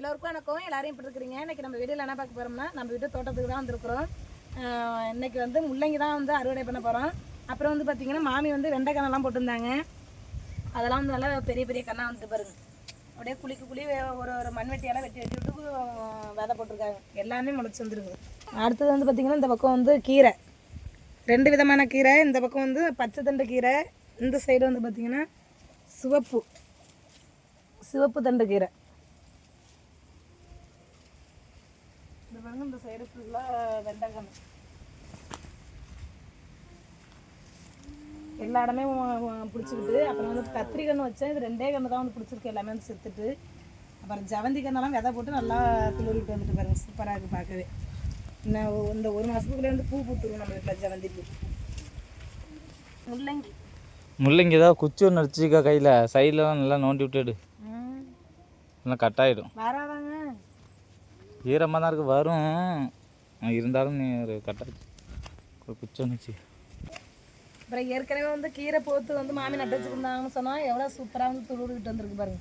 எல்லோருக்கும் வணக்கம். எல்லாரையும் எப்படி இருக்கிறீங்க? இன்னைக்கு நம்ம வீடியோவில் என்ன பார்க்க போகிறோம்னா நம்ம வீட்டு தோட்டத்துக்கு தான் வந்திருக்கிறோம். இன்றைக்கி வந்து முள்ளங்கி தான் வந்து அறுவடை பண்ண போகிறோம் அப்புறம் வந்து பார்த்திங்கன்னா மாமி வந்து வெண்டைக்கண்ணெல்லாம் போட்டிருந்தாங்க. அதெல்லாம் வந்து நல்லா பெரிய பெரிய கண்ணா வந்துட்டு பாருங்க. அப்படியே குளிக்கு குழி வே- ஒரு ஒரு மண்வெட்டியெல்லாம் வெட்டி வெட்டி விட்டு விதை போட்டிருக்காங்க. எல்லாமே முளைச்சி வந்துருக்குது அடுத்தது வந்து பார்த்திங்கன்னா இந்த பக்கம் வந்து கீரை. ரெண்டு விதமான கீரை. இந்த பக்கம் வந்து பச்சை தண்டு கீரை. இந்த சைடு வந்து பார்த்திங்கன்னா சிவப்பு. சிவப்பு தண்டு கீரை. இந்த சைடு ஃபுல்லாக வெண்டைக்கண்ணு எல்லா இடமே பிடிச்சிக்கிட்டு அப்புறம் வந்து கத்திரி கன்று வச்சேன். இது ரெண்டே கன்று தான் வந்து பிடிச்சிருக்கு. எல்லாமே வந்து செத்துட்டு. அப்புறம் ஜவந்தி கண்ணெல்லாம் விதை போட்டு நல்லா துளிரிட்டு வந்துட்டு பாருங்க. சூப்பராக இருக்குது பார்க்கவே. இன்னும் இந்த ஒரு மாதத்துக்குள்ளே வந்து பூ பூத்துரும் நம்ம வீட்டில் ஜவந்தி பூ முள்ளங்கி. முள்ளங்கி ஏதாவது குச்சி ஒன்று அடிச்சுக்கா கையில். சைட்லலாம் நல்லா நோண்டி விட்டுடு. நல்லா கட்டாயிடும் வராதாங்க. ஈரமாக தான் இருக்குது வரும் இருந்தாலும் நீ ஒரு கட்டாச்சு பிச்சோன்னுச்சு அப்புறம் ஏற்கனவே வந்து கீரை போத்து வந்து மாமி நட்டு வச்சுருந்தாங்கன்னு சொன்னால் எவ்வளோ சூப்பராக வந்து துளுர்கிட்டு வந்திருக்கு பாருங்க.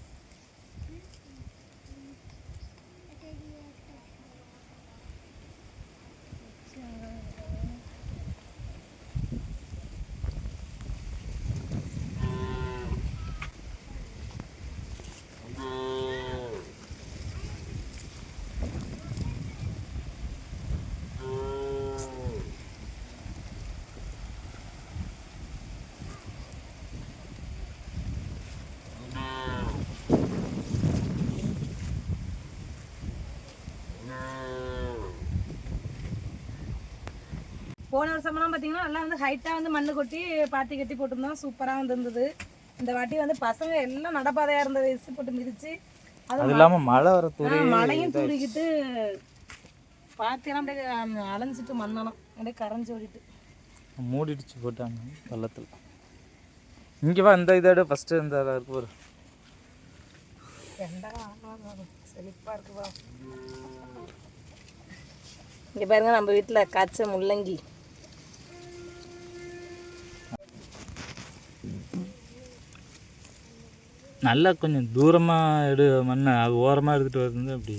போன வருஷமெல்லாம் பார்த்தீங்கன்னா நல்லா வந்து ஹைட்டாக வந்து மண்ணு கொட்டி பாத்தி கட்டி போட்டிருந்தோம். சூப்பராக வந்து இருந்தது. இந்த வாட்டி வந்து பசங்க எல்லாம் நடப்பாதையாக இருந்தது இசு போட்டு மிதிச்சு அது இல்லாமல் மழை வர ஆ, மழையும் தூரிக்கிட்டு பாத்தியெல்லாம் அப்படியே அலைஞ்சிட்டு மண்ணெல்லாம் அப்படியே கரைஞ்சி ஓடிட்டு. மூடிடுச்சு போட்டாங்க பள்ளத்தில் இங்கே வா இந்த இதோட ஃபஸ்ட்டு இந்த இருக்கு ஒரு செழிப்பாக இருக்குப்பா இங்கே பாருங்க நம்ம வீட்டில் காய்ச்ச முள்ளங்கி. நல்லா கொஞ்சம் தூரமாக எடு மண்ணை அது ஓரமாக எடுத்துகிட்டு வருது அப்படி.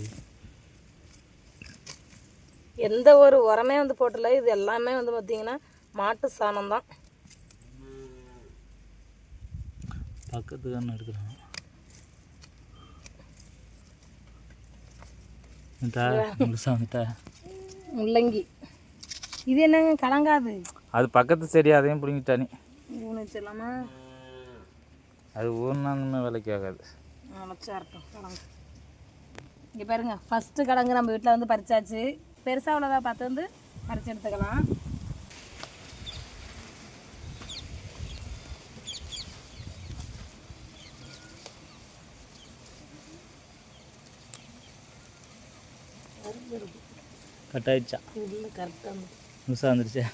எந்த ஒரு உரமே வந்து போட்டல. இது எல்லாமே வந்து பார்த்தீங்கன்னா மாட்டு சாணம் தான். பக்கத்துக்கு தானே வந்துட்டா முள்ளங்கி. இது என்னங்க கலங்காது? அது பக்கத்து செடி அதையும் பிடிங்கிட்டா நீ. ஊனு வச்சிடலாமா அது ஊர்னாலுமே வேலைக்கு ஆகாது. இங்கே பாருங்க ஃபஸ்ட்டு கிழங்கு நம்ம வீட்டில் வந்து பறிச்சாச்சு. பெருசாக உள்ளதா பார்த்து வந்து பறிச்சு எடுத்துக்கலாம். கட் ஆயிடுச்சா இல்லை கரெக்டாக வந்துருச்சா?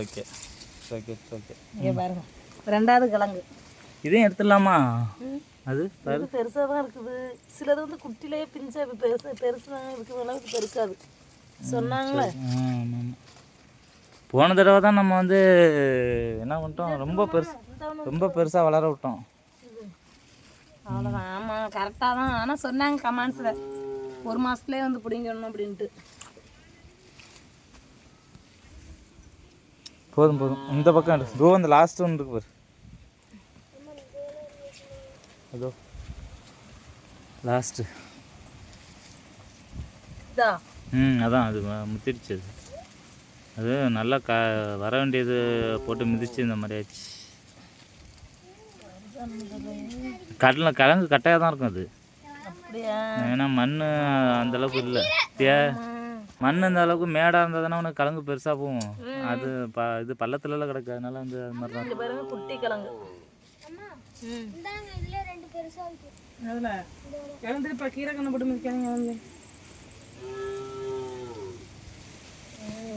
ஓகே ஓகே ஓகே இங்கே பாருங்க ரெண்டாவது கிழங்கு இதையும் எடுத்துடலாமா? அது பெருசாக தான் இருக்குது. சிலது வந்து குட்டிலேயே பிஞ்சா பெருசு தான் இருக்குது அளவுக்கு பெருக்காது சொன்னாங்களே. போன தடவை தான் நம்ம வந்து என்ன பண்ணிட்டோம்? ரொம்ப பெருசு ரொம்ப பெருசாக வளர விட்டோம். அவ்வளோதான் ஆமாம் கரெக்டாக தான். ஆனால் சொன்னாங்க கமெண்ட்ஸில் ஒரு மாதத்துலேயே வந்து பிடிங்கணும் அப்படின்ட்டு. போதும் போதும். இந்த பக்கம் எடு தோ அந்த லாஸ்ட் ஒன்று இருக்கு பாரு. அதோ லாஸ்ட்டு ம் அதான் அது முத்திடுச்சு அது அது நல்லா க வர வேண்டியது போட்டு மிதிச்சு இந்த மாதிரி ஆச்சு கடலை கிழங்கு கட்டையாக தான் இருக்கும் அது ஏன்னா மண் அந்தளவுக்கு இல்லை தியா மண் இந்த அளவுக்கு மேடாக இருந்தால் தானே உனக்கு கிழங்கு பெருசாக போகும் அது ப இது பள்ளத்துலலாம் கிடக்கு அதனால வந்து அது மாதிரி தான் அதில் கிழந்து இப்போ கீரை கண்ணு போட்டு வந்து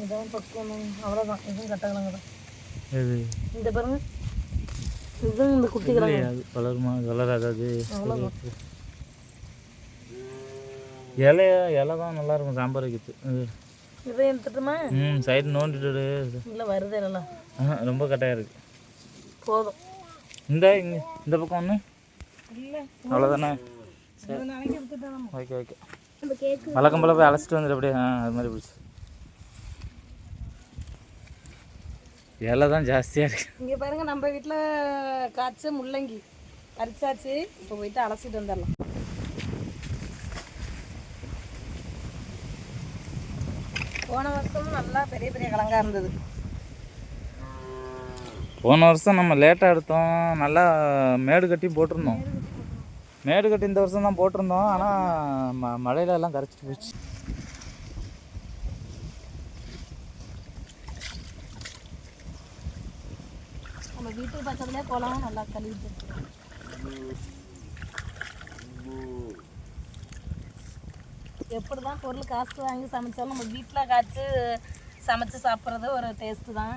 இதான் பக்கம் அவ்வளோதான் இதுவும் கட்ட கிழங்கு தான் இது இந்த பாருங்க. இதுவும் இந்த குட்டி கிழங்கு அது வளருமா? வளராது அது? இலைய இலை தான் நல்லா இருக்கும் சாம்பார் வைக்கிறது. இது. எடுத்துட்டுமா? ம் சைடு நோண்டிட்டு இல்லை வருது ஆஹா, ரொம்ப கட்டாயாக இருக்கு. போதும். இந்த இங்கே இந்த பக்கம் ஒன்று அவ்வளோதானே ஓகே ஓகே வழக்கம் போல போய் அழைச்சிட்டு வந்துடு அப்படியே. ஆ அது மாதிரி பிடிச்சி இலை தான் ஜாஸ்தியாக இருக்கு. இங்கே பாருங்க நம்ம வீட்டில் காய்ச்ச முள்ளங்கி பறிச்சாச்சு இப்போ போயிட்டு அலசிட்டு வந்துடலாம். போன வருஷம் நல்லா பெரிய பெரிய கிழங்கா இருந்தது. போன வருஷம் நம்ம லேட்டாக எடுத்தோம். நல்லா மேடு கட்டி போட்டிருந்தோம். மேடு கட்டி இந்த வருஷம் தான் போட்டிருந்தோம். ஆனால் ம மழையில எல்லாம் கரைச்சிட்டு போச்சு நம்ம வீட்டுக்கு பக்கத்துலேயே குளம் நல்லா கழுவிட்டு எப்படி தான் பொருள் காசு வாங்கி சமைச்சாலும் நம்ம வீட்டில் காய்ச்சி சமைச்சு சாப்பிட்றது ஒரு டேஸ்ட்டு தான்.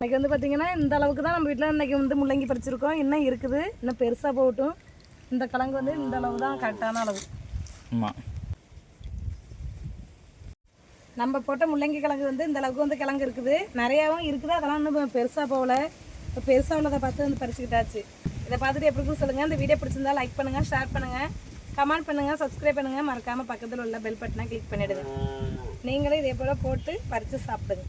இன்னைக்கு வந்து பார்த்தீங்கன்னா இந்த அளவுக்கு தான் நம்ம வீட்டில் இன்னைக்கு வந்து முள்ளங்கி பறிச்சிருக்கோம். இன்னும் இருக்குது? இன்னும் பெருசாக போகட்டும். இந்த கிழங்கு வந்து இந்த அளவு தான் கரெக்டான அளவு. ஆமாம் நம்ம போட்ட முள்ளங்கி கிழங்கு வந்து இந்த அளவுக்கு வந்து கிழங்கு இருக்குது. நிறையாவும் இருக்குது. அதெல்லாம் இன்னும் பெருசாக போகல. இப்போ பெருசாக உள்ளதை பார்த்து வந்து பறிச்சுக்கிட்டாச்சு. இதை பார்த்துட்டு எப்படி இருக்குன்னு சொல்லுங்கள் இந்த வீடியோ பிடிச்சிருந்தா லைக் பண்ணுங்கள் ஷேர் பண்ணுங்கள் கமெண்ட் பண்ணுங்கள் சப்ஸ்கிரைப் பண்ணுங்கள் மறக்காமல் பக்கத்தில் உள்ள பெல் பட்டனை கிளிக் பண்ணிவிடுங்க நீங்களும் இதே போல் போட்டு பறித்து சாப்பிடுங்க.